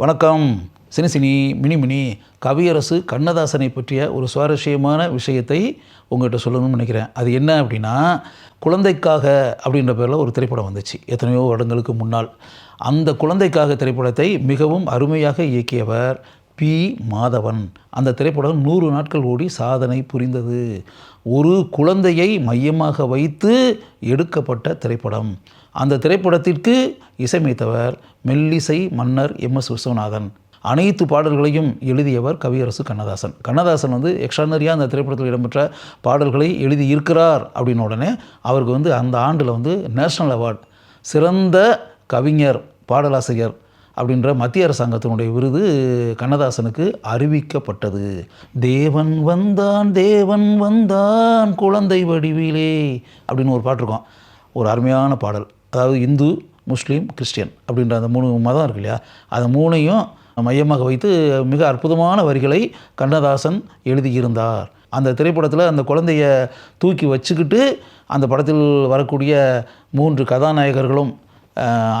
வணக்கம். சினி மினிமினி கவியரசு கண்ணதாசனை பற்றிய ஒரு சுவாரஸ்யமான விஷயத்தை உங்கள்கிட்ட சொல்லணும்னு நினைக்கிறேன். அது என்ன அப்படின்னா குழந்தைக்காக அப்படின்ற பேரில் ஒரு திரைப்படம் வந்துச்சு. எத்தனையோ வருடங்களுக்கு முன்னால். அந்த குழந்தைக்காக திரைப்படத்தை மிகவும் அருமையாக இயக்கியவர் பி மாதவன். அந்த திரைப்படம் நூறு நாட்கள் ஓடி சாதனை புரிந்தது. ஒரு குழந்தையை மையமாக வைத்து எடுக்கப்பட்ட திரைப்படம். அந்த திரைப்படத்திற்கு இசையமைத்தவர் மெல்லிசை மன்னர் எம். எஸ். விஸ்வநாதன். அனைத்து பாடல்களையும் எழுதியவர் கவியரசு கண்ணதாசன். கண்ணதாசன் வந்து எக்ஸ்ட்ரானரியாக அந்த திரைப்படத்தில் இடம்பெற்ற பாடல்களை எழுதி இருக்கிறார் அப்படின்ன உடனே அவருக்கு வந்து அந்த ஆண்டில் வந்து நேஷ்னல் அவார்ட். சிறந்த கவிஞர் பாடலாசிரியர். அப்படின்ற மத்திய அரசாங்கத்தினுடைய விருது கண்ணதாசனுக்கு அறிவிக்கப்பட்டது. தேவன் வந்தான் தேவன் வந்தான் குழந்தை வடிவிலே அப்படின்னு ஒரு பாட்டு இருக்கும் ஒரு அருமையான பாடல். அதாவது இந்து முஸ்லீம் கிறிஸ்டியன் அப்படின்ற அந்த மூணு மதம் இருக்கு இல்லையா? அந்த மூணையும் மையமாக வைத்து மிக அற்புதமான வரிகளை கண்ணதாசன் எழுதியிருந்தார். அந்த திரைப்படத்தில் அந்த குழந்தைய தூக்கி வச்சுக்கிட்டு அந்த படத்தில் வரக்கூடிய மூன்று கதாநாயகர்களும்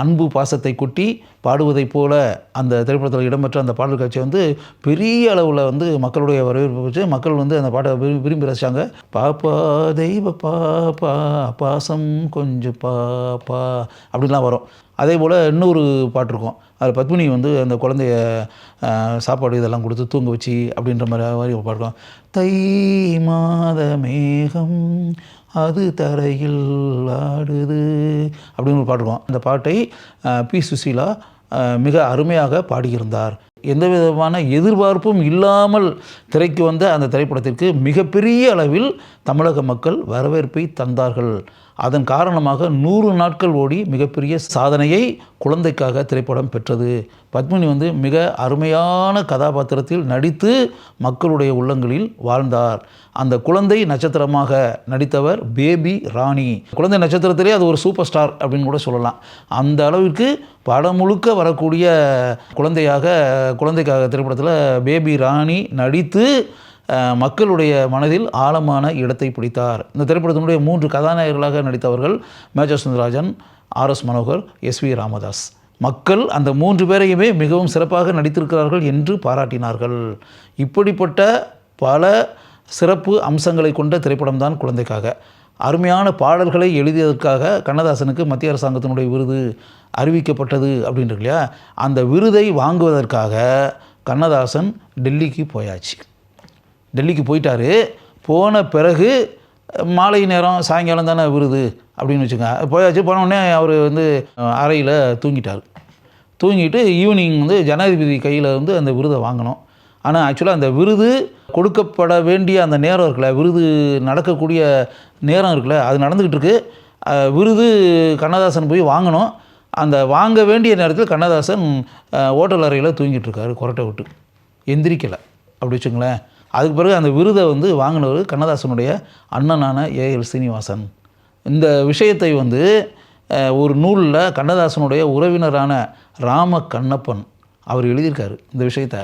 அன்பு பாசத்தை கொட்டி பாடுவதைப் போல அந்த திரைப்படத்தில் இடம்பெற்ற அந்த பாடல் காட்சி வந்து பெரிய அளவில் வந்து மக்களுடைய வரவேற்பு வச்சு மக்கள் வந்து அந்த பாட்டை விரும்பி விரும்பி ரசித்தாங்க பாப்பா தெய்வ பாப்பா பாசம் கொஞ்சம் பாப்பா அப்படின்லாம் வரும். அதே போல் இன்னொரு பாட்டு இருக்கும். அதில் பத்மினி வந்து அந்த குழந்தைய சாப்பாடு இதெல்லாம் கொடுத்து தூங்க வச்சு அப்படின்ற மாதிரி மாதிரி ஒரு தை மாத மேகம் அது தரையில் ஆடுது அப்படின்னு ஒரு பாட்டு இருக்கும். அந்த பாட்டை பி. சுசீலா மிக அருமையாக பாடியிருந்தார். எந்த விதமான எதிர்பார்ப்பும் இல்லாமல் திரைக்கு வந்த அந்த திரைப்படத்திற்கு மிகப்பெரிய அளவில் தமிழக மக்கள் வரவேற்பை தந்தார்கள். அதன் காரணமாக நூறு நாட்கள் ஓடி மிகப்பெரிய சாதனையை குழந்தைக்காக திரைப்படம் பெற்றது. பத்மினி வந்து மிக அருமையான கதாபாத்திரத்தில் நடித்து மக்களுடைய உள்ளங்களில் வாழ்ந்தார். அந்த குழந்தை நட்சத்திரமாக நடித்தவர் பேபி ராணி. குழந்தை நட்சத்திரத்திலே அது ஒரு சூப்பர் ஸ்டார் அப்படின்னு கூட சொல்லலாம். அந்த அளவிற்கு படம் முழுக்க வரக்கூடிய குழந்தையாக குழந்தைக்காக திரைப்படத்தில் பேபி ராணி நடித்து மக்களுடைய மனதில் ஆழமான இடத்தை பிடித்தார். இந்த திரைப்படத்தினுடைய மூன்று கதாநாயகர்களாக நடித்தவர்கள் Major Sundararajan R S Manohar S V Ramadas. மக்கள் அந்த மூன்று பேரையுமே மிகவும் சிறப்பாக நடித்திருக்கிறார்கள் என்று பாராட்டினார்கள். இப்படிப்பட்ட பல சிறப்பு அம்சங்களை கொண்ட திரைப்படம்தான் குழந்தைக்காக. அருமையான பாடல்களை எழுதியதற்காக கண்ணதாசனுக்கு மத்திய அரசாங்கத்தினுடைய விருது அறிவிக்கப்பட்டது அப்படின்றது இல்லையா அந்த விருதை வாங்குவதற்காக கண்ணதாசன் டெல்லிக்கு போயாச்சு. டெல்லிக்கு போயிட்டாரு. போன பிறகு மாலை நேரம் சாயங்காலம் தானே விருது அப்படின்னு வச்சுக்கோங்க. போயாச்சு போன உடனே அவர் வந்து அறையில் தூங்கிட்டார். தூங்கிட்டு ஈவினிங் வந்து ஜனாதிபதி கையில் வந்து அந்த விருதை வாங்கினோம். ஆனால் ஆக்சுவலாக அந்த விருது கொடுக்கப்பட வேண்டிய அந்த நேரம் இருக்குல்ல விருது நடக்கக்கூடிய நேரம் இருக்குல்ல அது நடந்துக்கிட்டு இருக்குது விருது கண்ணதாசன் போய் வாங்கினோம். அந்த வாங்க வேண்டிய நேரத்தில் கண்ணதாசன் ஓட்டல் அறையில் தூங்கிட்டு இருக்காரு கொரட்டை விட்டு. எந்திரிக்கலை. அப்படி வச்சுங்களேன் அதுக்கு பிறகு அந்த விருதை வந்து வாங்கினவர் கண்ணதாசனுடைய அண்ணனான ஏஎல் சீனிவாசன். இந்த விஷயத்தை வந்து ஒரு நூலில் கண்ணதாசனுடைய உறவினரான ராம கண்ணப்பன் அவர் எழுதியிருக்காரு இந்த விஷயத்த.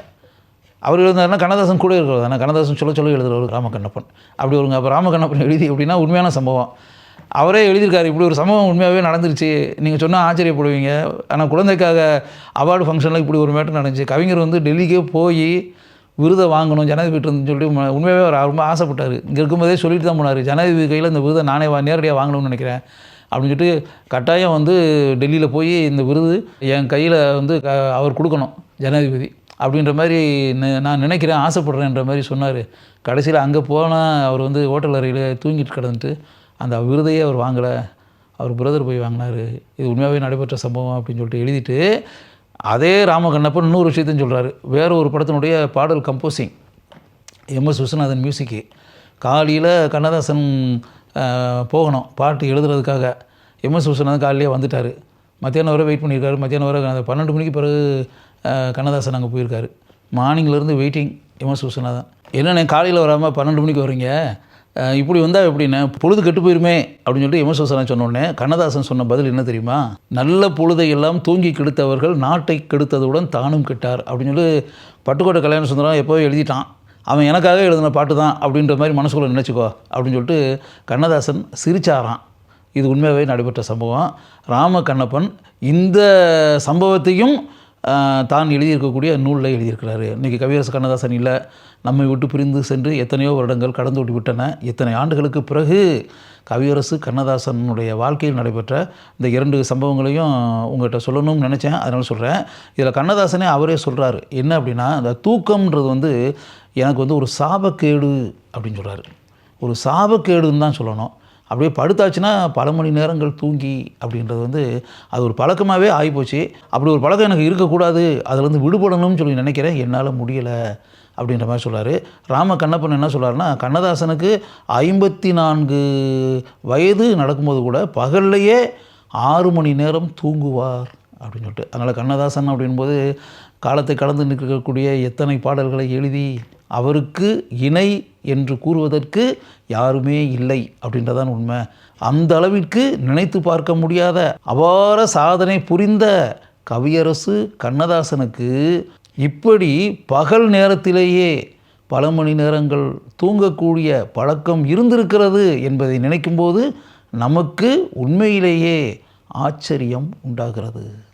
அவர் எழுந்தாருன்னா கண்ணதாசன் கூட இருக்கிறது தானே கண்ணதாசன் சொல்ல சொல்ல எழுதுறவர் ராமகண்ணப்பன் அப்படி ஒருங்க அப்போ ராமகண்ணப்பன் எழுதி அப்படின்னா உண்மையான சம்பவம். அவரே எழுதியிருக்காரு இப்படி ஒரு சம்பவம் உண்மையாகவே நடந்துருச்சு நீங்கள் சொன்னால் ஆச்சரியப்படுவீங்க. ஆனால் குழந்தைக்காக அவார்டு ஃபங்க்ஷனில் இப்படி ஒரு மேட்டர் நடந்துச்சு. கவிஞர் வந்து டெல்லிக்கே போய் விருதை வாங்கணும் ஜனாதிபதிட்டு சொல்லிட்டு உண்மையாகவே அவர் ரொம்ப ஆசைப்பட்டார். இங்கே இருக்கும்போதே சொல்லிட்டு தான் போனார். ஜனாதிபதி கையில் இந்த விருதை நானே வா நேரடியாக வாங்கணும்னு நினைக்கிறேன் அப்படின்னு சொல்லிட்டு கட்டாயம் வந்து டெல்லியில் போய் இந்த விருது என் கையில் வந்து க- அவர் கொடுக்கணும் ஜனாதிபதி அப்படின்ற மாதிரி நான் நினைக்கிறேன் ஆசைப்படுறேன்ற மாதிரி சொன்னார். கடைசியில் அங்கே போனால் அவர் வந்து ஹோட்டல் அறையில் தூங்கிட்டு கிடந்துட்டு அந்த விருதையே அவர் வாங்கலை. அவர் பிரதர் போய் வாங்கினார். இது உண்மையாகவே நடைபெற்ற சம்பவம் அப்படின்னு சொல்லிட்டு எழுதிட்டு அதே ராமகண்ணப்பன் இன்னொரு விஷயத்தையும் சொல்கிறாரு வேற ஒரு படத்தினுடைய பாடல் கம்போசிங் எம்எஸ் விஸ்வநாதன் மியூசிக்கு காலையில் கண்ணதாசன் போகணும். பாட்டு எழுதுறதுக்காக. எம்எஸ் விஸ்வநாதன் காலையிலே வந்துட்டார். மத்தியானம் வரை வெயிட் பண்ணியிருக்காரு. மத்தியானம் வரை அந்த பன்னெண்டு மணிக்கு பிறகு கண்ணதாசன் அங்கே போயிருக்காரு. மார்னிங்லேருந்து வெயிட்டிங் எம்எஸ் விஸ்வநாதன். என்னென்ன காலையில் வராமல் பன்னெண்டு மணிக்கு வரீங்க இப்படி வந்தால் எப்படின்னா? பொழுது கெட்டு போயிருமே அப்படின்னு சொல்லிட்டு எமசோசனா சொன்னோடனே கண்ணதாசன் சொன்ன பதில் என்ன தெரியுமா? நல்ல பொழுதை எல்லாம் தூங்கி கெடுத்தவர்கள் நாட்டை கெடுத்ததுடன் தானும் கெட்டார் அப்படின்னு சொல்லி பட்டுக்கோட்டை கல்யாண சுந்தரம் எப்போவோ எழுதிட்டான். அவன் எனக்காக எழுதின பாட்டு தான் அப்படின்ற மாதிரி மனசுக்குள்ளே நினச்சிக்கோ அப்படின்னு சொல்லிட்டு கண்ணதாசன் சிரிச்சாரான் இது உண்மையாகவே நடைபெற்ற சம்பவம். ராம கண்ணப்பன் இந்த சம்பவத்தையும் தான் எழுதியிருக்கக்கூடிய நூலில் எழுதியிருக்கிறாரு. இன்றைக்கி கவியரசு கண்ணதாசன் இல்லை. நம்மை விட்டு பிரிந்து சென்று எத்தனையோ வருடங்கள் கடந்து விட்டு விட்டன எத்தனை ஆண்டுகளுக்கு பிறகு கவியரசு கண்ணதாசனுடைய வாழ்க்கையில் நடைபெற்ற இந்த இரண்டு சம்பவங்களையும் உங்கள்கிட்ட சொல்லணும்னு நினச்சேன். அதனால் சொல்கிறேன் இதில் கண்ணதாசனே அவரே சொல்கிறாரு என்ன அப்படின்னா அந்த தூக்கம்ன்றது வந்து எனக்கு வந்து ஒரு சாபக்கேடு அப்படின்னு சொல்கிறாரு ஒரு சாபக்கேடுன்னு தான் சொல்லணும். அப்படியே படுத்தாச்சுன்னா பல மணி நேரங்கள் தூங்கி அப்படின்றது வந்து அது ஒரு பழக்கமாகவே ஆகிப்போச்சு. அப்படி ஒரு பழக்கம் எனக்கு இருக்கக்கூடாது அதுலேருந்து விடுபடணும்னு சொல்லி நினைக்கிறேன். என்னால் முடியலை அப்படின்ற மாதிரி சொல்கிறார் ராம கண்ணப்பன் என்ன சொல்றாருன்னா கண்ணதாசனுக்கு ஐம்பத்தி நான்கு வயது நடக்கும்போது கூட பகல்லையே ஆறு மணி நேரம் தூங்குவார் அப்படின்னு சொல்லிட்டு. அதனால் கண்ணதாசன் அப்படின்போது காலத்தை கடந்து நிற்கக்கூடிய எத்தனை பாடல்களை எழுதி அவருக்கு இணை என்று கூறுவதற்கு யாருமே இல்லை அப்படின்றதான் உண்மை. அந்த அளவிற்கு நினைத்து பார்க்க முடியாத அபார சாதனை புரிந்த கவியரசு கண்ணதாசனுக்கு இப்படி பகல் நேரத்திலேயே பல மணி நேரங்கள் தூங்கக்கூடிய பழக்கம் இருந்திருக்கிறது என்பதை நினைக்கும்போது நமக்கு உண்மையிலேயே ஆச்சரியம் உண்டாகிறது.